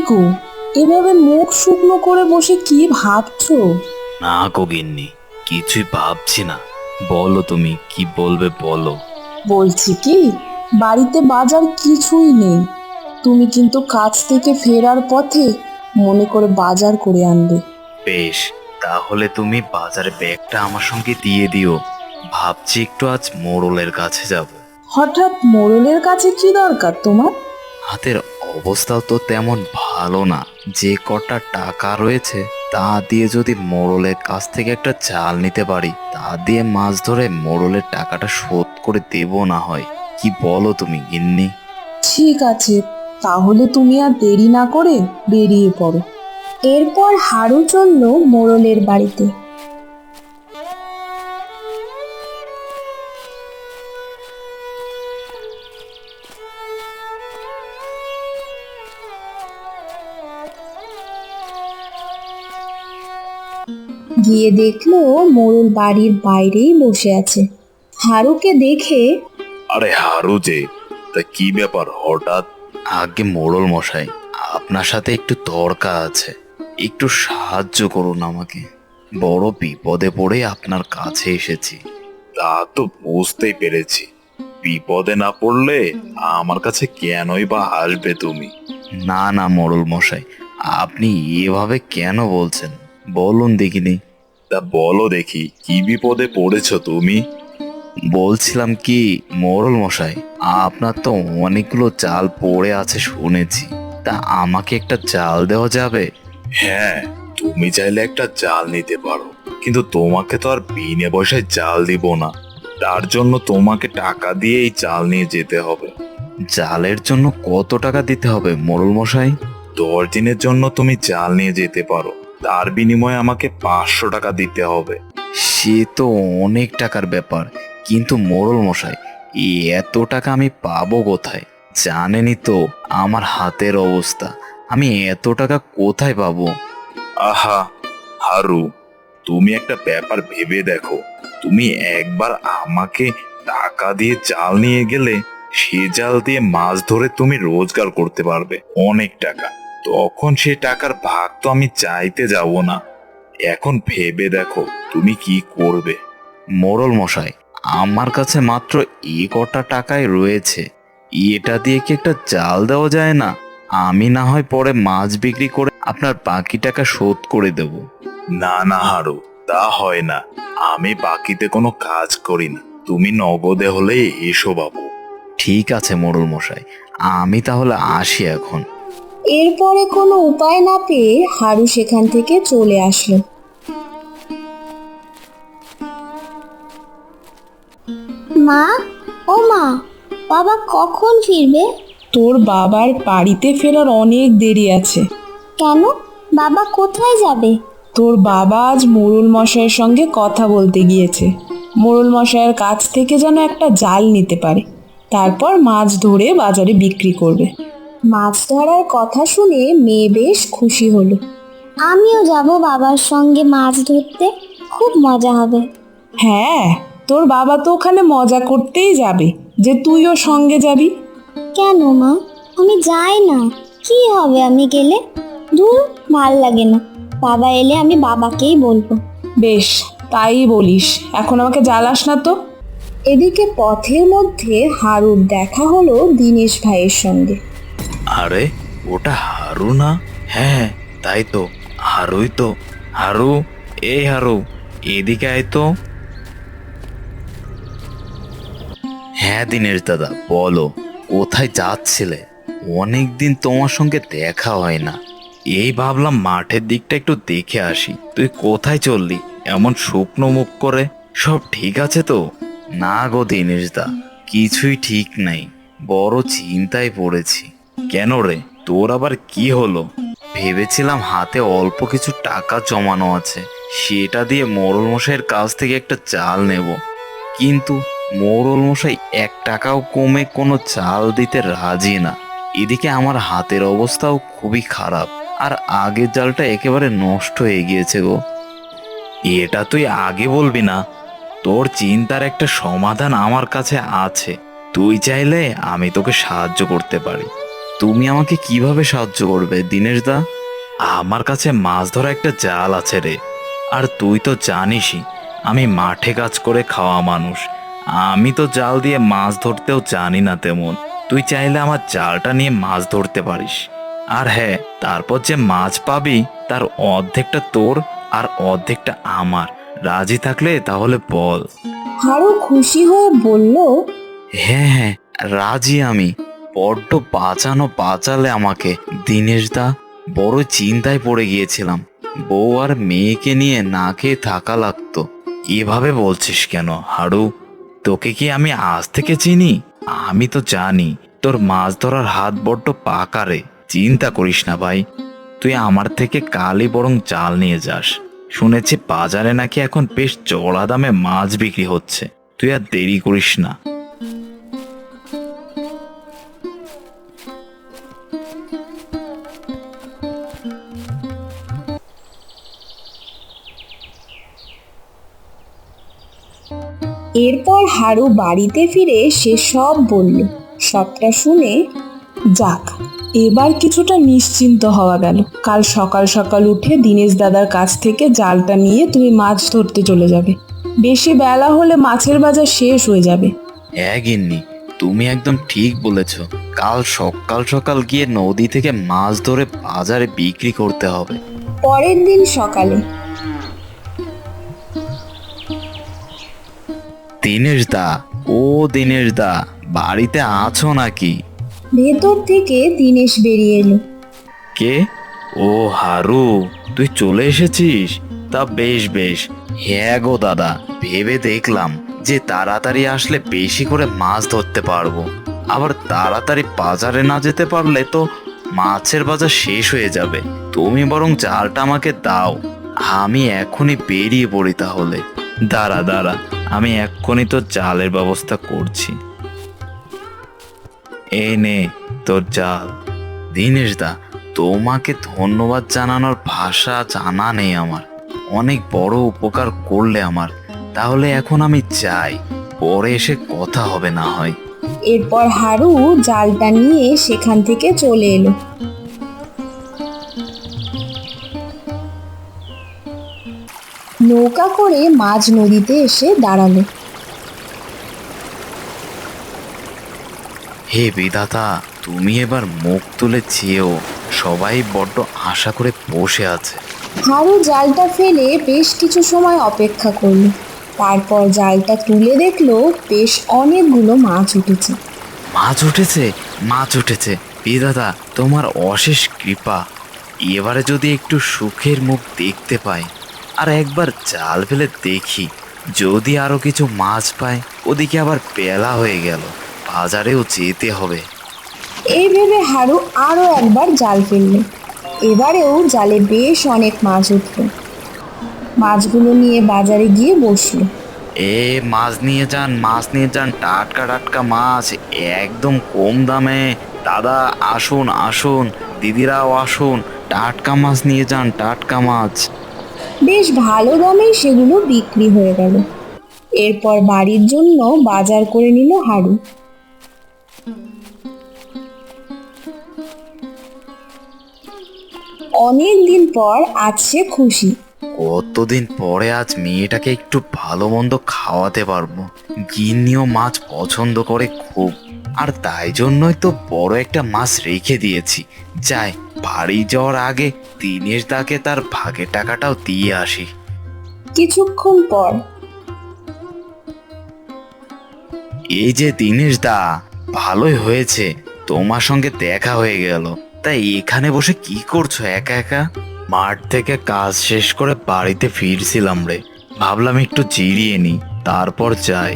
গো এভাবে মুখ শুকনো করে বসে কি ভাবছ? না গগিন্নি কিছুই ভাবছি না। বলো তুমি কি বলবে বলো। বলছি কি বাড়িতে বাজার কিছুই নেই। তুমি কিন্তু কাজ থেকে ফেরার পথে মনে করে বাজার করে আনবে। বেশ তাহলে তুমি বাজার ব্যাগটা আমার সঙ্গে দিয়ে দিও। ভাবছি একটু আজ মোড়লের কাছে যাব। হঠাৎ মোড়লের কাছে কি দরকার তোমার? হাতের অবস্থাও তো তেমন ভালো না। যে কটা টাকা রয়েছে, তা দিয়ে যদি মোড়লের কাছ থেকে একটা চাল নিতে পারি, তা দিয়ে মাছ ধরে মোড়লের টাকাটা শোধ করে দেবো না হয়। কি বলো তুমি, গিন্নি? ঠিক আছে, তাহলে তুমি আর দেরি না করে বেরিয়ে পড়ো। এরপর হারু চলল মোড়লের বাড়িতে। গিয়ে দেখল মোড়ল বাড়ির বাইরেই বসে আছে। হারুকে দেখে আরে হারু যে, তা কি ব্যাপার? হঠাৎ আগে মোড়ল মশাই, আপনার সাথে একটু দরকার আছে। একটু সাহায্য করুন আমাকে। বড় বিপদে পড়ে আপনার কাছে এসেছি। তা তো বুঝতেই পেরেছি। বিপদে না পড়লে আমার কাছে কেনই বা আসবে তুমি? না না মোড়ল মশাই, আপনি এভাবে কেন বলছেন? বলুন দেখিনি। তা বলো দেখি কি বিপদে পড়েছ তুমি? বলছিলাম কি মোড়ল মশাই আপনার তো অনেকগুলো চাল পড়ে আছে শুনেছি। তা আমাকে একটা চাল দেওয়া যাবে? হ্যাঁ তুমি চাইলে একটা চাল নিতে পারো কিন্তু তোমাকে তো আর বিনে পয়সায় চাল দিব না। তার জন্য তোমাকে টাকা দিয়ে এই চাল নিয়ে যেতে হবে। চালের জন্য কত টাকা দিতে হবে মোড়ল মশাই? দশ দিনের জন্য তুমি চাল নিয়ে যেতে পারো। তার বিনিময়ে আমাকে পাঁচশো টাকা দিতে হবে। সে তো অনেক টাকার ব্যাপার কিন্তু মোড়ল মশাই এত টাকা আমি পাবো কোথায়? জানেনই তো আমার হাতের অবস্থা আমি এত টাকা কোথায় পাবো? আহা হারু তুমি একটা ব্যাপার ভেবে দেখো। তুমি একবার আমাকে টাকা দিয়ে জাল নিয়ে গেলে সে জাল দিয়ে মাছ ধরে তুমি রোজগার করতে পারবে অনেক টাকা। তখন সে টাকার ভাগ তো আমি চাইতে যাব না। এখন ভেবে দেখো, তুমি কি করবে? মোড়ল মশাই, আমার কাছে মাত্র এ কটা টাকাই রয়েছে। এটা দিয়ে কি একটা জাল দেওয়া যায় না? আমি না হয় পরে মাছ বিক্রি করে আপনার বাকি টাকা শোধ করে দেব। না না, হারু, তা হয় না। আমি বাকিতে কোনো কাজ করি না তুমি নগদে হলে এসো বাবু। ঠিক আছে মোড়ল মশাই। আমি তাহলে আসি এখন। এরপরে কোনো উপায় না পেয়ে হারু সেখান থেকে চলে আসলো। মা ও মা বাবা কখন ফিরবে? তোর বাবার বাড়িতে ফেরার অনেক দেরি আছে। কেন? বাবা কোথায় যাবে? তোর বাবা আজ মোড়ল মশাইয়ের সঙ্গে কথা বলতে গিয়েছে। মোড়ল মশাইয়ের কাছ থেকে যেন একটা জাল নিতে পারে। তারপর মাছ ধরে বাজারে বিক্রি করবে। মাছ ধরার কথা শুনে মেয়ে বেশ খুশি হলো। আমিও যাব বাবার সঙ্গে মাছ ধরতে। খুব মজা হবে। হ্যাঁ তোর বাবা তো ওখানে মজা করতেই যাবে। যে তুইও সঙ্গে যাবি? কেন মা? আমি যাই না। কি হবে আমি গেলে? দূর ভালো লাগে না। বাবা এলে আমি বাবাকেই বলব। বেশ তাই বলিস। এখন আমাকে জ্বালাস না তো? এদিকে পথের মধ্যে হারুর দেখা হলো দীনেশ ভাইয়ের সঙ্গে। আরে, ওটা হারু না? হ্যাঁ তাই তো। হারুই তো। হারু এই হারু, এদিকে আয় তো। হ্যাঁ দিনের দাদা, বলো, কোথায় যাচ্ছিলে? অনেক দিন তোমার সঙ্গে দেখা হয় না। এই ভাবলাম মাঠের দিকটা একটু দেখে আসি। তুই কোথায় চললি? এমন শুকনো মুখ করে? সব ঠিক আছে তো? না গো দিনেশ দা, কিছুই ঠিক নাই। বড় চিন্তায় পড়েছি। কেন রে? তোর আবার কি হলো? ভেবেছিলাম হাতে অল্প কিছু টাকা জমানো আছে। সেটা দিয়ে মোড়ল মশাইয়ের কাছ থেকে একটা চাল নেব। কিন্তু মোড়ল মশাই এক টাকাও কমে কোনো চাল দিতে রাজি না। এদিকে আমার হাতের অবস্থাও খুবই খারাপ। আর আগের জালটা একেবারে নষ্ট হয়ে গিয়েছে গো। এটা তুই আগে বলবি না। তোর চিন্তার একটা সমাধান আমার কাছে আছে। তুই চাইলে আমি তোকে সাহায্য করতে পারি। তুমি আমাকে কীভাবে সাহায্য করবে দিনেশ দা আমার কাছে মাছ ধরা একটা জাল আছে রে। আর তুই তো জানিসই আমি মাঠে কাজ করে খাওয়া মানুষ। আমি তো জাল দিয়ে মাছ ধরতেও জানি না তেমন। তুই চাইলে আমার জালটা নিয়ে মাছ ধরতে পারিস। আর হ্যাঁ তারপর যে মাছ পাবি তার অর্ধেকটা তোর আর অর্ধেকটা আমার। রাজি থাকলে তাহলে বল। হারু খুশি হয়ে বলল হ্যাঁ হ্যাঁ রাজি আমি। বড্ড বাঁচানো বাঁচালে আমাকে। দিনেশ দা বড় চিন্তায় পড়ে গিয়েছিলাম। বউ আর মেয়েকে নিয়ে না খেয়ে থাকা লাগতো। এভাবে বলছিস কেন, হাড়ু? তোকে কি আমি আজ থেকে চিনি? আমি তো জানি, তোর মাছ ধরার হাত বড্ড পাকা রে। চিন্তা করিস না ভাই, তুই আমার থেকে কালই বরং জাল নিয়ে যাস। শুনেছি বাজারে নাকি এখন বেশ চড়া দামে মাছ বিক্রি হচ্ছে। তুই আর দেরি করিস না। এরপর হারু বাড়িতে ফিরে সে সব বলল। সবটা শুনে যাক এবার কিছুটা নিশ্চিন্ত হওয়া গেল। কাল সকাল সকাল উঠে দীনেশ দাদার কাছ থেকে জালটা নিয়ে তুমি মাছ ধরতে চলে যাবে। বেশি বেলা হলে মাছের বাজার শেষ হয়ে যাবে। হ্যাঁ গিন্নি তুমি একদম ঠিক বলেছ। কাল সকাল সকাল গিয়ে নদী থেকে মাছ ধরে বাজারে বিক্রি করতে হবে। পরের দিন সকালে দিনেশ দা ও দিনেশ দা বাড়িতে আছো নাকি? ভেতর থেকে দীনেশ বেরিয়ে এলো। কে? ও হারু তুই চলে এসেছিস? তা বেশ বেশ। হ্যাঁ গো দাদা ভেবে দেখলাম যে তাড়াতাড়ি আসলে বেশি করে মাছ ধরতে পারব। আবার তাড়াতাড়ি বাজারে না যেতে পারলে তো মাছের বাজার শেষ হয়ে যাবে। তুমি বরং জালটা আমাকে দাও। আমি এখনই বেরিয়ে পড়ি তাহলে। দাঁড়া দাঁড়া আমি এক্ষুনি তো জালের ব্যবস্থা করছি। এই নে তোর জাল দিনেশ দা তোমাকে ধন্যবাদ জানানোর ভাষা জানা নেই আমার। অনেক বড় উপকার করলে আমার। তাহলে এখন আমি যাই। পরে এসে কথা হবে না হয়। এরপর হারু জালটা নিয়ে সেখান থেকে চলে এলো। নৌকা করে মাঝ নদীতে এসে দাঁড়াল। হে বিধাতা তুমি এবার মুখ তুলে চেয়েও সবাই বড্ড আশা করে বসে আছে। হারু জালটা ফেলে বেশ কিছু সময় অপেক্ষা করল। তারপর জালটা তুলে দেখল বেশ অনেকগুলো মাছ উঠেছে। মাছ উঠেছে? মাছ উঠেছে। বিধাতা তোমার অশেষ কৃপা। এবারে যদি একটু সুখের মুখ দেখতে পাই। আর একবার জাল ফেলে দেখি যদি আরও কিছু মাছ পাই ওদিকে আবার বেলা হয়ে গেল বাজারেও যেতে হবে। এই ভেবে হারু আরও একবার জাল ফেলল। এবারেও জালে বেশ অনেক মাছ উঠল। মাছগুলো নিয়ে বাজারে গিয়ে বসল। এ মাছ নিয়ে যান মাছ নিয়ে যান টাটকা টাটকা মাছ একদম কম দামে। দাদা আসুন আসুন দিদিরাও আসুন টাটকা মাছ নিয়ে যান টাটকা মাছ। বেশ ভালো দামেই সেগুলো বিক্রি হয়ে গেল। এরপর বাড়ির জন্য বাজার করে নিল হাড়ু অনেক দিন পর আজ সে খুশি। কতদিন পরে আজ মেয়েটাকে একটু ভালো মন্দ খাওয়াতে পারব। গিন্নিও মাছ পছন্দ করে খুব। আর তাই জন্যই তো বড় একটা মাছ রেখে দিয়েছি। যাই বাড়ি যাওয়ার আগে দিনেশ দাকে তার ভাগের টাকাটাও দিয়ে আসি। কিছুক্ষণ পর। এই যে দিনেশ দা ভালোই হয়েছে। তোমার সঙ্গে দেখা হয়ে গেল। তাই এখানে বসে কি করছ একা একা? মাঠ থেকে কাজ শেষ করে বাড়িতে ফিরছিলাম রে। ভাবলাম একটু জিরিয়ে নি তারপর যাই।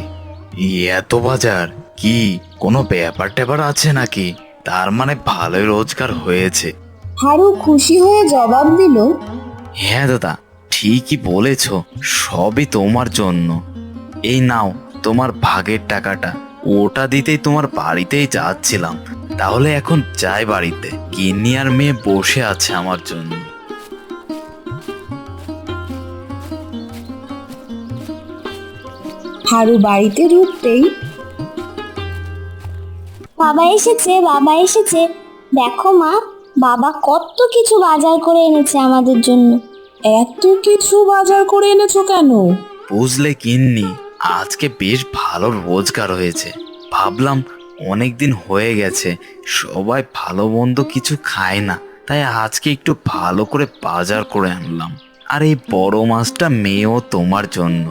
এত বাজার কি কোনো ব্যাপার ট্যাপার আছে নাকি? তার মানে ভালোই রোজগার হয়েছে। হারু খুশি হয়ে জবাব দিল হ্যাঁ দাদা ঠিকই বলেছ সবই তোমার জন্য। এই নাও তোমার ভাগের টাকাটা। ওটা দিতেই তোমার বাড়িতেই যাচ্ছিলাম। তাহলে এখন যাই বাড়িতে। গিন্নি আর মেয়ে বসে আছে আমার জন্য। হারু বাড়িতে ঢুকতেই বাবা এসেছে বাবা এসেছে। দেখো মা বাবা কত কিছু বাজার করে এনেছে আমাদের জন্য। এত কিছু বাজার করে এনেছো কেন? বুঝলে কিন্নি আজকে বেশ ভালো রোজগার হয়েছে। ভাবলাম অনেক দিন হয়ে গেছে সবাই ভালো মন্দ কিছু খায় না তাই আজকে একটু ভালো করে বাজার করে আনলাম। আর এই বড় মাছটা মেয়েও তোমার জন্য।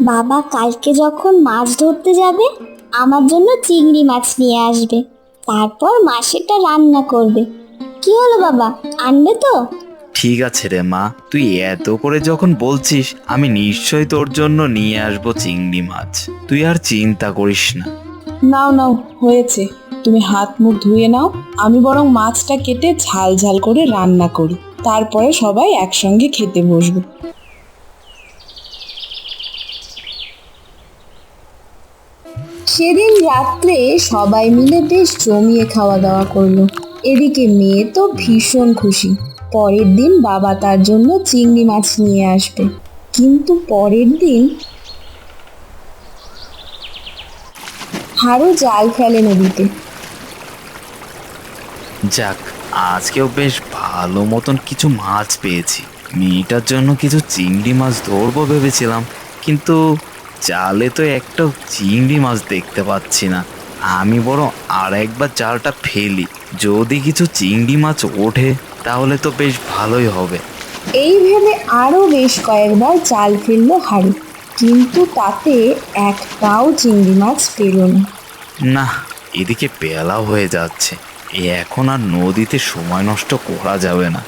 বাবা কালকে যখন মাছ ধরতে যাবে আমার জন্য চিংড়ি মাছ নিয়ে আসবে। তারপর মাসেটা রান্না করবে। কি হলো বাবা? আনবে তো? ঠিক আছে রে মা তুই এত করে যখন বলছিস আমি নিশ্চয় তোর জন্য নিয়ে আসব চিংড়ি মাছ। তুই আর চিন্তা করিস না। নাও নাও হয়েছে। তুমি হাত মুখ ধুয়ে নাও আমি বরং মাছটা কেটে ঝাল ঝাল করে রান্না করি। তারপরে সবাই একসঙ্গে খেতে বসবো। সেদিন রাত্রে সবাই মিলে বেশ জমিয়ে খাওয়া দাওয়া করল। এদিকে মেয়ে তো ভীষণ খুশি। পরের দিন বাবা তার জন্য চিংড়ি মাছ নিয়ে আসবে। কিন্তু পরের দিন হারু জাল ফেলে নদীতে। যাক, আজকেও বেশ ভালো মতন কিছু মাছ পেয়েছি। মেয়েটার জন্য কিছু চিংড়ি মাছ ধরবো ভেবেছিলাম, কিন্তু জালে তো একটাও চিংড়ি মাছ দেখতে পাচ্ছি না। আমি বড় আর একবার জালটা ফেলি। যদি কিছু চিংড়ি মাছ ওঠে তাহলে তো বেশ ভালোই হবে। এই ভেবে আরও বেশ কয়েকবার জাল ফেলল হারু কিন্তু তাতে একটাও চিংড়ি মাছ পেল না। না এদিকে বেলা হয়ে যাচ্ছে। এখন আর নদীতে সময় নষ্ট করা যাবে না।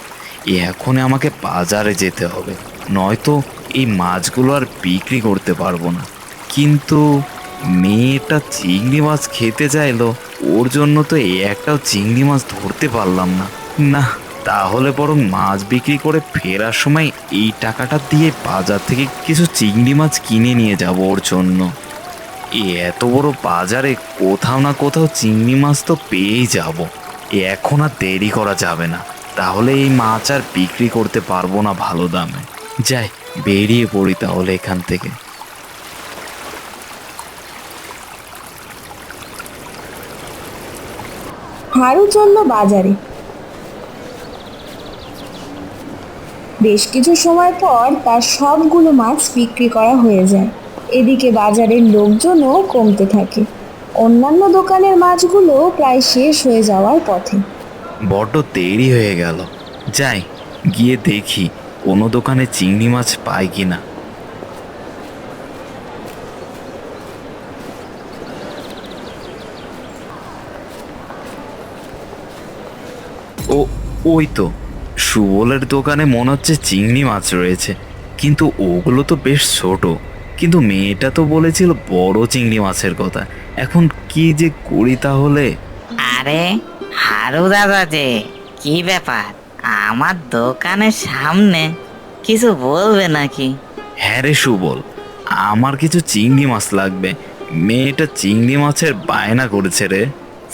এখন আমাকে বাজারে যেতে হবে। নয়তো এই মাছগুলো আর বিক্রি করতে পারব না। কিন্তু মেয়েটা চিংড়ি মাছ খেতে চাইলো, ওর জন্য তো একটাও চিংড়ি মাছ ধরতে পারলাম না। না, তাহলে বরং মাছ বিক্রি করে ফেরার সময় এই টাকাটা দিয়ে বাজার থেকে কিছু চিংড়ি মাছ কিনে নিয়ে যাব ওর জন্য। এত বড় বাজারে কোথাও না কোথাও চিংড়ি মাছ তো পেয়েই যাব। এখন আর দেরি করা যাবে না। তাহলে এই মাছ আর বিক্রি করতে পারব না ভালো দামে। যাই। বেরিয়ে পড়ি তাহলে এখান থেকে। হারু চলল বাজারে। বেশ কিছু সময় পর তার সবগুলো মাছ বিক্রি করা হয়ে যায়। এদিকে বাজারের লোকজনও কমতে থাকে। অন্যান্য দোকানের মাছগুলো প্রায় শেষ হয়ে যাওয়ার পথে। বড্ড দেরি হয়ে গেল। যাই গিয়ে দেখি। কোনো দোকানে চিংড়ি মাছ পাই কি না? ও, ওই তো, সুবলের দোকানে মনে হচ্ছে চিংড়ি মাছ রয়েছে, কিন্তু ওগুলো তো বেশ ছোট। কিন্তু মেয়েটা তো বলেছিল বড় চিংড়ি মাছের কথা। এখন কি যে করি তাহলে? আরে, হারু দাদা যে, কি ব্যাপার? আমার দোকানের সামনে কিছু বলবে নাকি? হ্যাঁ রে সুবল আমার কিছু চিংড়ি মাছ লাগবে। মেয়েটা চিংড়ি মাছের বায়না করেছে রে।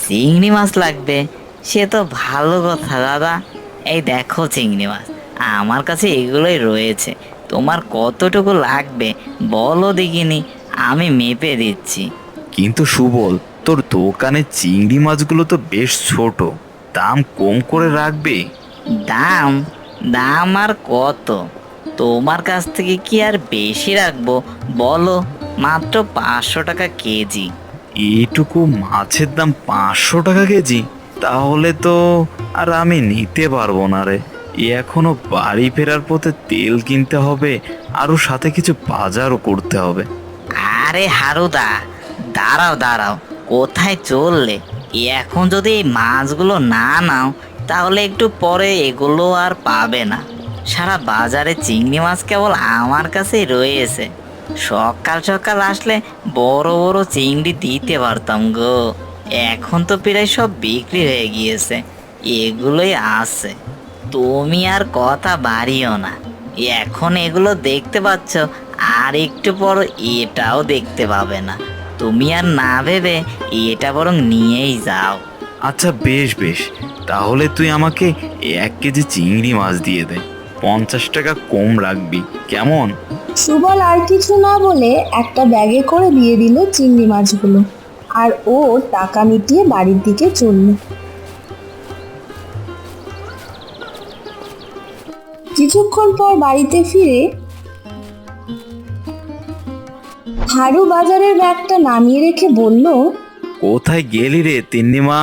চিংড়ি মাছ লাগবে? সে তো ভালো কথা দাদা। এই দেখো চিংড়ি মাছ আমার কাছে এগুলোই রয়েছে। তোমার কতটুকু লাগবে বলো দেখিনি আমি মেপে দিচ্ছি। কিন্তু সুবল তোর দোকানে চিংড়ি মাছগুলো তো বেশ ছোট দাম কম করে রাখবে। দাম দাম আর কত? তোমার কাছ থেকে কি আর বেশি রাখব? বলো মাত্র পাঁচশো টাকা কেজি। এইটুকু মাছের দাম পাঁচশো টাকা কেজি? তাহলে তো আর আমি নিতে পারব না রে। এখনও বাড়ি ফেরার পথে তেল কিনতে হবে আরও সাথে কিছু বাজারও করতে হবে। আরে হারুদা দাঁড়াও দাঁড়াও কোথায় চললে? এখন যদি এই মাছগুলো না নাও তাহলে একটু পরে এগুলো আর পাবে না। সারা বাজারে চিংড়ি মাছ কেবল আমার কাছেই রয়েছে। সকাল সকাল আসলে বড় বড় চিংড়ি দিতে পারতাম গো। এখন তো প্রায় সব বিক্রি হয়ে গিয়েছে। এগুলোই আছে। তুমি আর কথা বাড়িও না। এখন এগুলো দেখতে পাচ্ছ, আর একটু পর এটাও দেখতে পাবে না। তুমি আর না ভেবে এটা বরং নিয়েই যাও। আচ্ছা বেশ বেশ। তাহলে তুই আমাকে এক কেজি চিংড়ি মাছ দিয়ে দে। পঞ্চাশ টাকা কম রাখবি। কেমন? সুবল আর কিছু না বলে একটা ব্যাগে করে দিয়ে দিল চিংড়ি মাছগুলো। আর ও টাকা মিটিয়ে বাড়ির দিকে চলল। কিছুক্ষণ পর বাড়িতে ফিরে হারু বাজারের ব্যাগটা নামিয়ে রেখে বলল কোথায় গেলি রে তিন্নিমা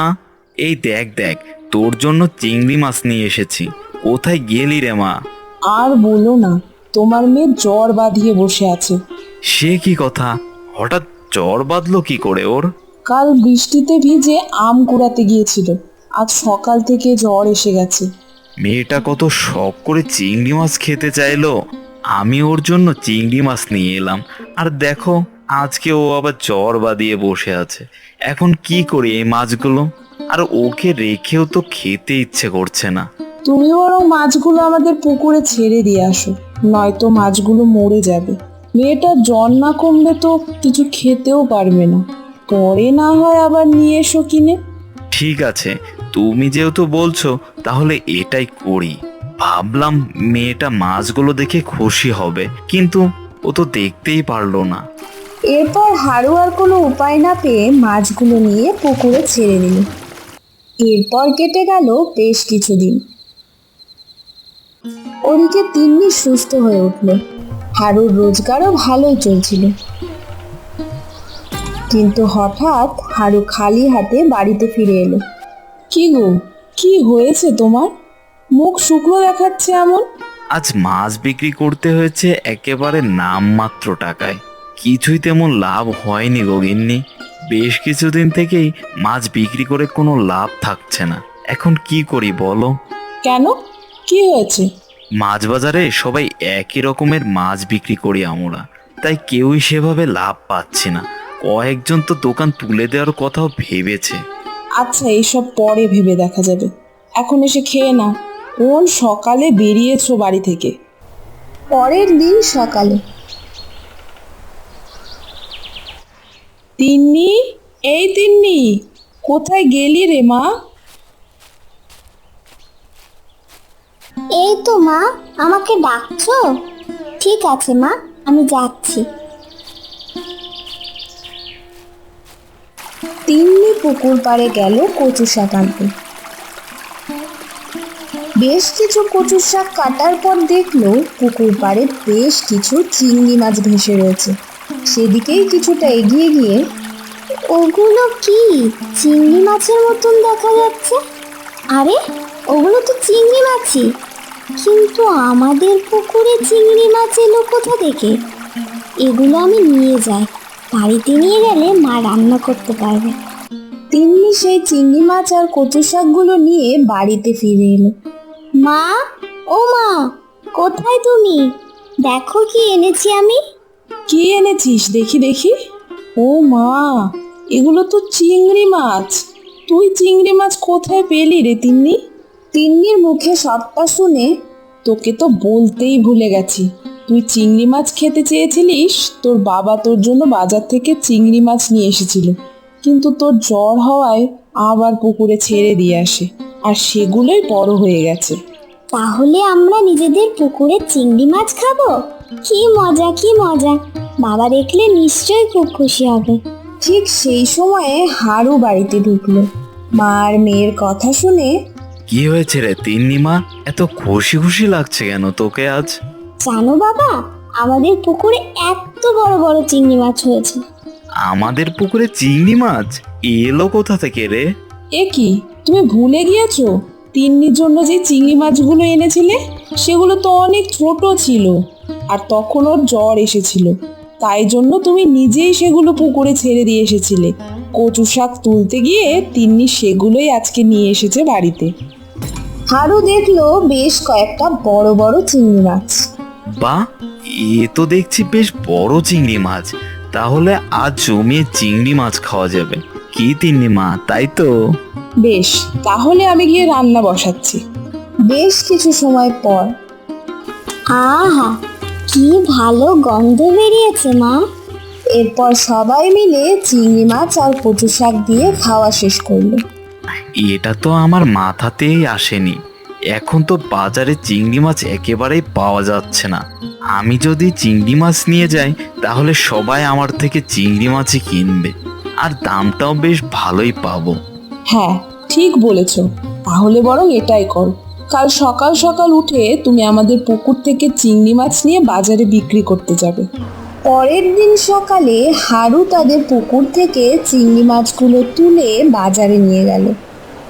এই দেখ দেখ তোর জন্য চিংড়ি মাছ নিয়ে এসেছি। কোথায় গেলি রে মা? আর বলো না তোমার মেয়ে জ্বর বাঁধিয়ে বসে আছে। সে কি কথা? হঠাৎ জ্বর বাঁধলো কি করে ওর? কাল বৃষ্টিতে ভিজে আম কুড়াতে গিয়েছিল। আজ সকাল থেকে জ্বর এসে গেছে। মেয়েটা কত শখ করে চিংড়ি মাছ খেতে চাইলো। আমি ওর জন্য চিংড়ি মাছ নিয়ে এলাম। আর দেখো আজকে ও আবার জ্বর বাঁধিয়ে বসে আছে। এখন কি করি এই মাছগুলো? আর ওকে রেখেও তো খেতে ইচ্ছে করছে না। তুমি বরং মাছগুলো আমাদের পুকুরে ছেড়ে দিয়ে আসো নয়তো মাছগুলো মরে যাবে। মেয়েটা জ্বর না কমলে তো কিছু খেতেও পারবে না। পরে না হয় আবার নিয়ে এসো কিনে। ঠিক আছে তুমি যেহেতু বলছো তাহলে এটাই করি। ভাবলাম মেয়েটা মাছগুলো দেখে খুশি হবে কিন্তু ও তো দেখতেই পারল না। এরপর হারু আর কোনো উপায় না পেয়ে মাছগুলো নিয়ে পুকুরে ছেড়ে দিল। এরপর কেটে গেল বেশ কিছুদিন। ওদিকে তিন্নি সুস্থ হয়ে উঠল। হারুর রোজগারও ভালোই চলছিল। কিন্তু হঠাৎ হারু খালি হাতে বাড়িতে ফিরে এলো। কি গো, কি হয়েছে তোমার? মুখ শুকনো দেখাচ্ছে এমন? আজ মাছ বিক্রি করতে হয়েছে একেবারে নামমাত্র টাকায়। কিছুই তেমন লাভ হয়নি গোগিন্নি বেশ কিছুদিন থেকেই মাছ বিক্রি করে কোনো লাভ থাকছে না। এখন কি করি বলো? কেন? কি হয়েছে? মাছ বাজারে সবাই একই রকমের মাছ বিক্রি করি আমরা। তাই কেউই সেভাবে লাভ পাচ্ছে না। কয়েকজন তো দোকান তুলে দেওয়ার কথাও ভেবেছে। আচ্ছা এইসব পরে ভেবে দেখা যাবে। এখন এসে খেয়ে নাও। কোন সকালে বেরিয়েছো বাড়ি থেকে। পরের দিন সকালে। তিন্নি এই তিন্নি কোথায় গেলি রে মা? এই তো মা আমাকে ডাকছো? ঠিক আছে মা আমি যাচ্ছি। তিন্নি পুকুর পাড়ে গেল কচু শাক আনতে। বেশ কিছু কচু শাক কাটার পর দেখল পুকুর পাড়ে বেশ কিছু চিংড়ি মাছ ভেসে রয়েছে। সেদিকেই কিছুটা এগিয়ে গিয়ে ওগুলো কি? চিংড়ি মাছের মতন দেখা যাচ্ছে। আরে ওগুলো তো চিংড়ি মাছই। কিন্তু আমাদের পুকুরে চিংড়ি মাছ এলো কোথা থেকে? এগুলো আমি নিয়ে যাই। বাড়িতে নিয়ে গেলে মা রান্না করতে পারবে। তিন্নি সেই চিংড়ি মাছ আর কচু শাকগুলো নিয়ে বাড়িতে ফিরে এলো। মা? ও মা কোথায় তুমি? দেখো কি এনেছি আমি। কি এনেছিস? দেখি দেখি। ও মা, এগুলো তো চিংড়ি মাছ। তুই চিংড়ি মাছ কোথায় পেলি রে তিন্নি? তিন্নির মুখে সবটা শুনে তোকে তো বলতেই ভুলে গেছি। তুই চিংড়ি মাছ খেতে চেয়েছিলিস? তোর বাবা তোর জন্য বাজার থেকে চিংড়ি মাছ নিয়ে এসেছিল। কিন্তু তোর জ্বর হওয়ায় আবার পুকুরে ছেড়ে দিয়ে আসে, আর সেগুলোই বড় হয়ে গেছে। তাহলে আমরা নিজেদের পুকুরে চিংড়ি মাছ খাব? কি মজা কি মজা। বাবা দেখলে নিশ্চয়ই খুব খুশি হবে। ঠিক সেই সময়ে হারু বাড়িতে ঢুকলো। মার মেয়ের কথা শুনে কি হয়েছে রে তিন্নিমা এত খুশি খুশি লাগছে কেন তোকে আজ? জানো বাবা আমাদের পুকুরে এত বড় বড় চিংড়ি মাছ হয়েছে। আমাদের পুকুরে চিংড়ি মাছ? এলো কোথা থেকে রে? এ কি? তুমি ভুলে গিয়েছো? তিন্নির জন্য যে চিংড়ি মাছগুলো এনেছিলে, সেগুলো তো অনেক ছোট ছিল আর তখন ওর জ্বর এসেছিল। তাই জন্য তুমি নিজেই সেগুলো পুকুরে ছেড়ে দিয়ে এসেছিলে। কচু শাক তুলতে গিয়ে তিন্নি সেগুলোই আজকে নিয়ে এসেছে বাড়িতে। হারু দেখল বেশ কয়েকটা বড় বড় চিংড়ি মাছ। বা এ তো দেখছি বেশ বড় চিংড়ি মাছ। তাহলে আজ জমিয়ে চিংড়ি মাছ খাওয়া যাবে। কি তিন্নি মা তাই তো? বেশ তাহলে আমি গিয়ে রান্না বসাচ্ছি। বেশ কিছু সময় পর। আহা কি ভালো গন্ধ বেরিয়েছে মা। এরপর সবাই মিলে চিংড়ি মাছ আর কচু শাক দিয়ে খাওয়া শেষ করল। এটা তো আমার মাথাতেই আসেনি। এখন তো বাজারে চিংড়ি মাছ একেবারেই পাওয়া যাচ্ছে না। আমি যদি চিংড়ি মাছ নিয়ে যাই তাহলে সবাই আমার থেকে চিংড়ি মাছই কিনবে। আর দামটাও বেশ ভালোই পাবো। হ্যাঁ ঠিক বলেছ। তাহলে বরং এটাই করো। কাল সকাল সকাল উঠে তুমি আমাদের পুকুর থেকে চিংড়ি মাছ নিয়ে বাজারে বিক্রি করতে যাবে। পরের দিন সকালে হারু তাদের পুকুর থেকে চিংড়ি মাছগুলো তুলে বাজারে নিয়ে গেল।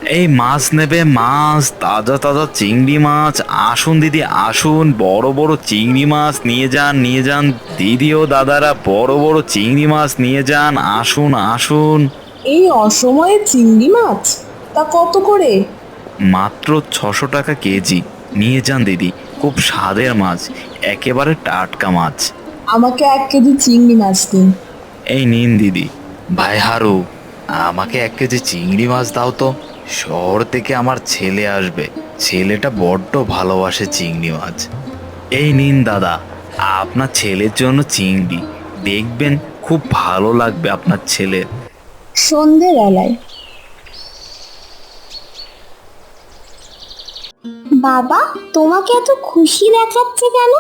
এই মাছ নেবে মাছ তাজা তাজা চিংড়ি মাছ। আসুন দিদি আসুন। বড় বড় চিংড়ি মাছ নিয়ে যান নিয়ে যান। দিদি ও দাদারা বড় বড় চিংড়ি মাছ নিয়ে যান। আসুন আসুন। এই অসময়ে চিংড়ি মাছ? তা কত করে? মাত্র ছশো টাকা কেজি। নিয়ে যান দিদি খুব স্বাদের মাছ একেবারে টাটকা মাছ। আমাকে এক কেজি চিংড়ি মাছ দিন। এই নিন দিদি। ভাই হারু আমাকে এক কেজি চিংড়ি মাছ দাও তো। শহর থেকে আমার ছেলে আসবে। ছেলেটা বড্ড ভালোবাসে চিংড়ি মাছ। এই নিন দাদা আপনার ছেলের জন্য চিংড়ি। দেখবেন খুব ভালো লাগবে আপনার ছেলের সন্ধেবেলায়। বাবা তোমাকে এত খুশি দেখাচ্ছে কেন?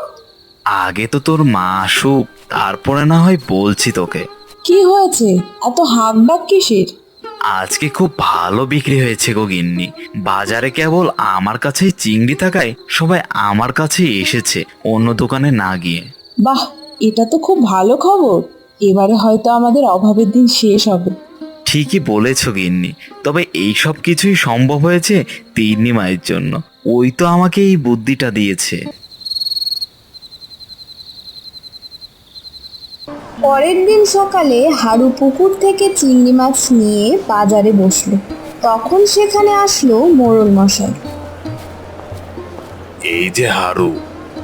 আগে তো তোর মা আসুক তারপরে না হয় বলছি তোকে। কি হয়েছে? এত হাঁক ডাক কিসের? আজকে খুব ভালো বিক্রি হয়েছে গো গিন্নি। বাজারে কেবল আমার কাছেই চিংড়ি থাকায় সবাই আমার কাছেই এসেছে অন্য দোকানে না গিয়ে। বাহ এটা তো খুব ভালো খবর। এবারে হয়তো আমাদের অভাবের দিন শেষ হবে। ঠিকই বলেছ গিন্নি তবে এই সব কিছুই সম্ভব হয়েছে তিন্নি মায়ের জন্য। ওই তো আমাকে এই বুদ্ধিটা দিয়েছে। পরের দিন সকালে হারু পুকুর থেকে চিংড়ি মাছ নিয়ে বাজারে বসল। তখন সেখানে আসলো মোড়ল মশাই। এই যে হারু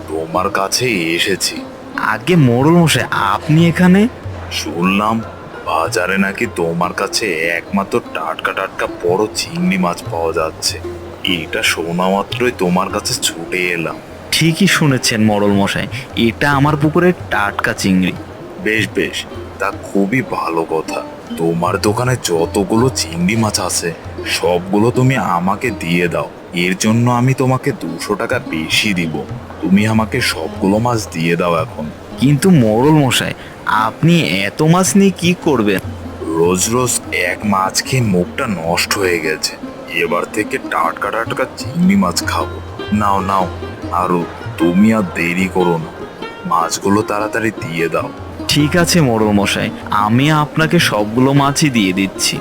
তোমার কাছে এসেছি। আগে মোড়ল মশাই আপনি এখানে? শুনলাম বাজারে নাকি তোমার কাছে একমাত্র টাটকা টাটকা বড় চিংড়ি মাছ পাওয়া যাচ্ছে। এটা শোনা মাত্রই তোমার কাছে ছুটে এলাম। ঠিকই শুনেছেন মোড়ল মশাই এটা আমার পুকুরের টাটকা চিংড়ি। বেশ বেশ। তা খুবই ভালো কথা। তোমার দোকানে যতগুলো চিংড়ি মাছ আছে সবগুলো তুমি আমাকে দিয়ে দাও। এর জন্য আমি তোমাকে দুশো টাকা বেশি দিব। তুমি আমাকে সবগুলো মাছ দিয়ে দাও এখন। কিন্তু মোড়ল মশাই আপনি এত মাছ নিয়ে কি করবেন? রোজ রোজ এক মাছ খেয়ে মুখটা নষ্ট হয়ে গেছে। এবার থেকে টাটকা টাটকা চিংড়ি মাছ খাব। নাও নাও। আরও তুমি আর দেরি করো না। মাছগুলো তাড়াতাড়ি দিয়ে দাও। ঠিক আছে মশাই আমি আপনাকে সবগুলো মাছই দিয়ে দিচ্ছি।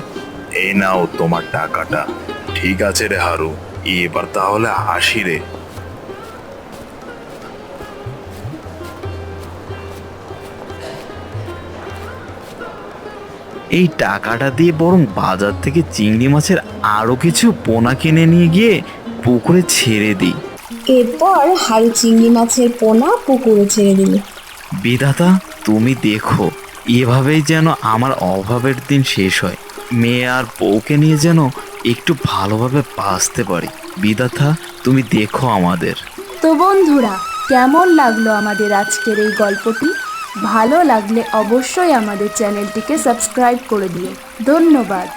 এই নাও তোমার টাকাটা। ঠিক আছে রে হারু এবার তাহলে আসি রে। এই টাকাটা দিয়ে বরং বাজার থেকে চিংড়ি মাছের আরও কিছু পোনা কিনে নিয়ে গিয়ে পুকুরে ছেড়ে দিই। এরপর হারু চিংড়ি মাছের পোনা পুকুরে ছেড়ে দিল। বিধাতা তুমি দেখো, এভাবেই যেন আমার অভাবের দিন শেষ হয়। মেয়ে আর বউকে নিয়ে যেন একটু ভালোভাবে বাঁচতে পারি। বিদাথা তুমি দেখো আমাদের। তো বন্ধুরা, কেমন লাগল আমাদের আজকের এই গল্পটি? ভালো লাগলে অবশ্যই আমাদের চ্যানেলটিকে সাবস্ক্রাইব করে দিও। ধন্যবাদ।